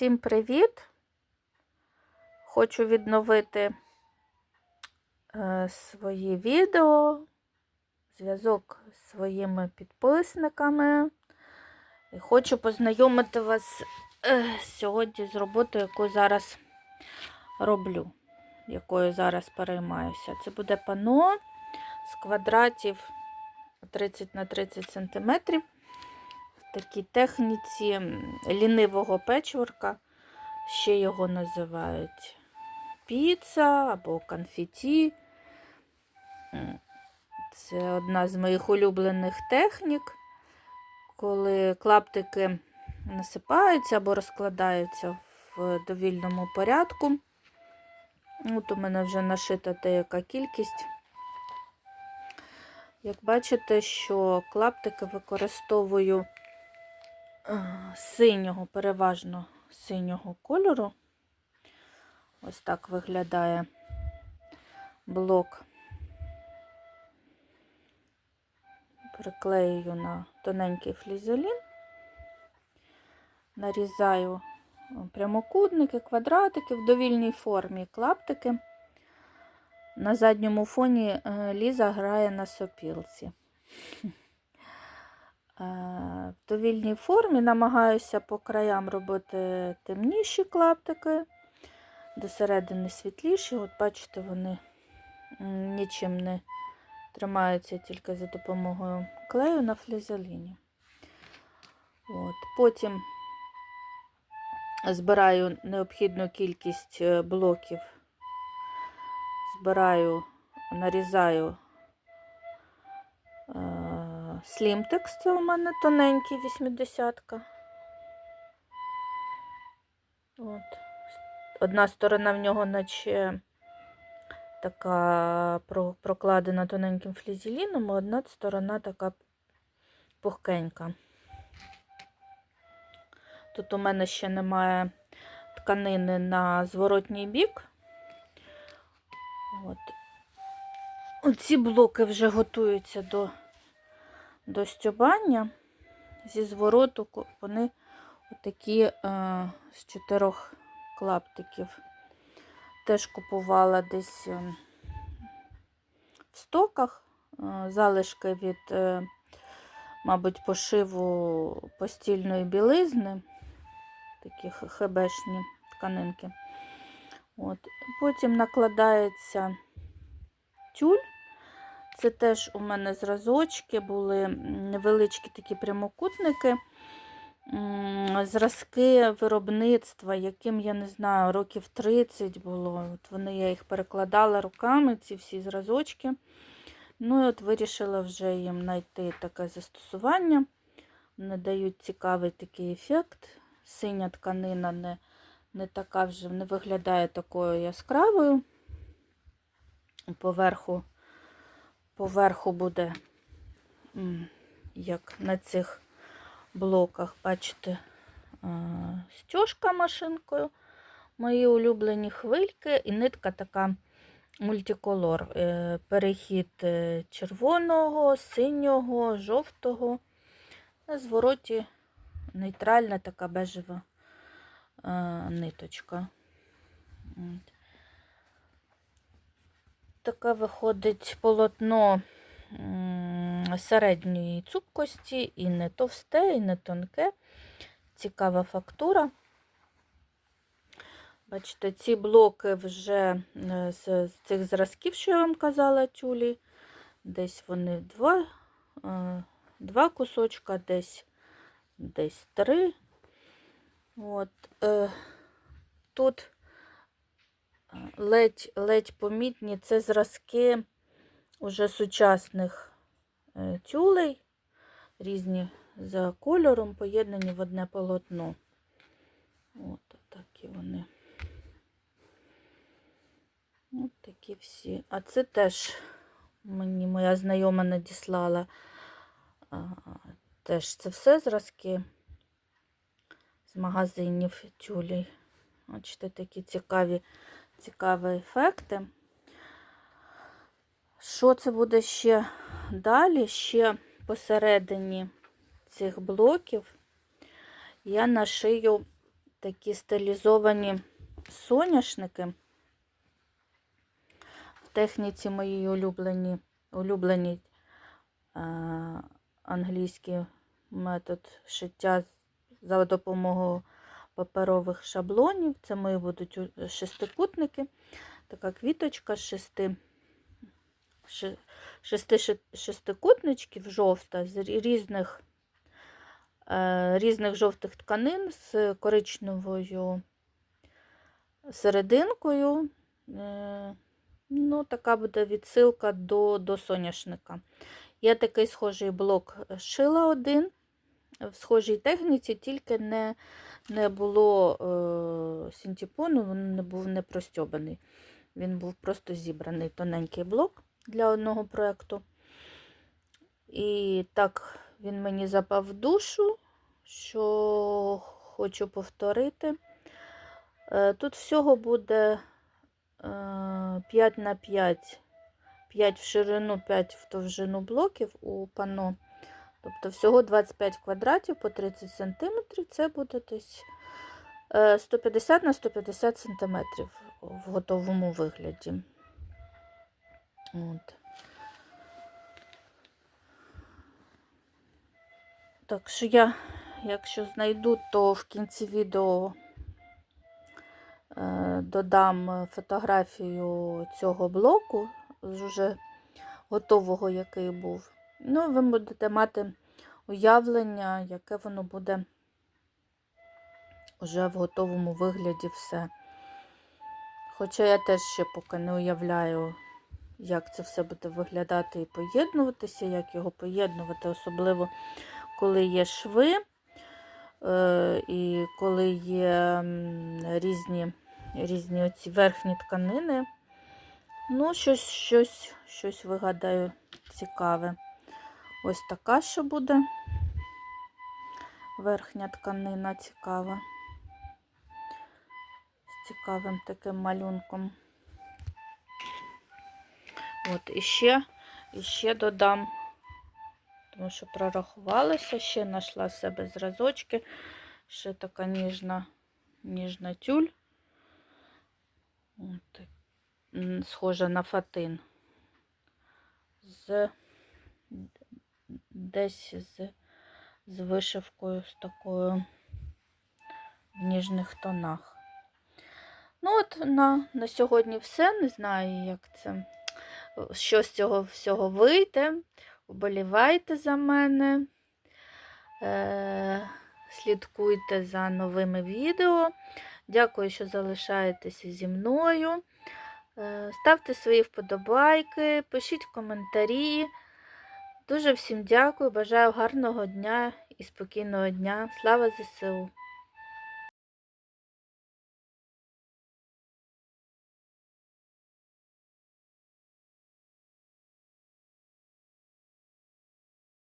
Всім привіт! Хочу відновити е, свої відео, зв'язок з своїми підписниками. І хочу познайомити вас е, сьогодні з роботою, яку зараз роблю, якою зараз переймаюся. Це буде пано з квадратів 30 на 30 см такій техніці лінивого печворка, ще його називають піца або конфеті. Це одна з моїх улюблених технік, коли клаптики насипаються або розкладаються в довільному порядку. От у мене вже нашита деяка кількість. Як бачите, що клаптики використовую синього, переважно синього кольору. Ось так виглядає блок. Приклеюю на тоненький флізелін, нарізаю прямокутники, квадратики в довільній формі клаптики. На задньому фоні е, Ліза грає на сопілці. Е, В довільній формі намагаюся по краям робити темніші клаптики, до середини світліші. От бачите, вони нічим не тримаються тільки за допомогою клею на флізеліні. От. Потім збираю необхідну кількість е, блоків збираю, нарізаю слімтекс, це у мене тоненький 80-ка. От. Одна сторона в нього наче така прокладена тоненьким флізеліном, а одна сторона така пухкенька. Тут у мене ще немає тканини на зворотній бік. От. Оці блоки вже готуються до, до стюбання. Зі звороту вони такі е, з чотирьох клаптиків. Теж купувала десь е, в стоках е, залишки від, е, мабуть, пошиву постільної білизни, такі хебешні тканинки. От. Потім накладається тюль. Це теж у мене зразочки, були невеличкі такі прямокутники, зразки виробництва, яким, я не знаю, років 30 було. От вони, я їх перекладала руками, ці всі зразочки. Ну і от вирішила вже їм знайти таке застосування. Вони дають цікавий такий ефект. Синя тканина не не така вже не виглядає такою яскравою. Поверху, поверху буде, як на цих блоках, бачите, стяжка машинкою, мої улюблені хвильки, і нитка така мультиколор. Е, Перехід е, червоного, синього, жовтого. На звороті нейтральна така бежева е, ниточка. Таке виходить полотно середньої цупкості, і не товсте, і не тонке. Цікава фактура. Бачите, ці блоки вже е, з, цих зразків, що я вам казала, тюлі. Десь вони два, е, два кусочка, десь, десь три. От, е, тут ледь, ледь помітні це зразки уже сучасних е, тюлей, різні за кольором, поєднані в одне полотно. От такі вони. От такі всі. А це теж мені моя знайома надіслала. Теж це все зразки з магазинів тюлей. Бачите, такі цікаві, цікаві ефекти. Що це буде ще далі? Ще посередині цих блоків я нашию такі стилізовані соняшники. В техніці моїй улюблені, улюблений е, англійський метод шиття за допомогою паперових шаблонів. Це мої будуть шестикутники. Така квіточка з шести, шести шестикутничків жовта з різних, е, різних жовтих тканин з коричневою серединкою. Е, Ну, така буде відсилка до, до соняшника. Я такий схожий блок шила один в схожій техніці, тільки не, не було е, синтепону, він не був не простьобаний. Він був просто зібраний тоненький блок для одного проєкту. І так він мені запав душу, що хочу повторити. Е, Тут всього буде е, 5 на 5, 5 в ширину, 5 в довжину блоків у пано. Тобто всього 25 квадратів по 30 см. Це буде десь е, 150 на 150 см в готовому вигляді. От. Так що я, якщо знайду, то в кінці відео е, додам фотографію цього блоку з уже готового, який був. Ну, ви будете мати уявлення, яке воно буде вже в готовому вигляді все. Хоча я теж ще поки не уявляю, як це все буде виглядати і поєднуватися, як його поєднувати, особливо коли є шви, е, і коли є різні, різні оці верхні тканини. Ну, щось, щось, щось вигадаю цікаве. Ось така ще буде верхня тканина цікава. З цікавим таким малюнком. От, і ще, і ще додам, тому що прорахувалася, ще знайшла себе зразочки, ще така ніжна, ніжна тюль. От, схожа на фатин. З десь з, з вишивкою з такою в ніжних тонах. Ну, от на, на сьогодні все. Не знаю, як це, що з цього всього вийде. Уболівайте за мене. Е, слідкуйте за новими відео. Дякую, що залишаєтеся зі мною. Е, ставте свої вподобайки, пишіть коментарі. Дуже всім дякую, бажаю гарного дня і спокійного дня. Слава ЗСУ!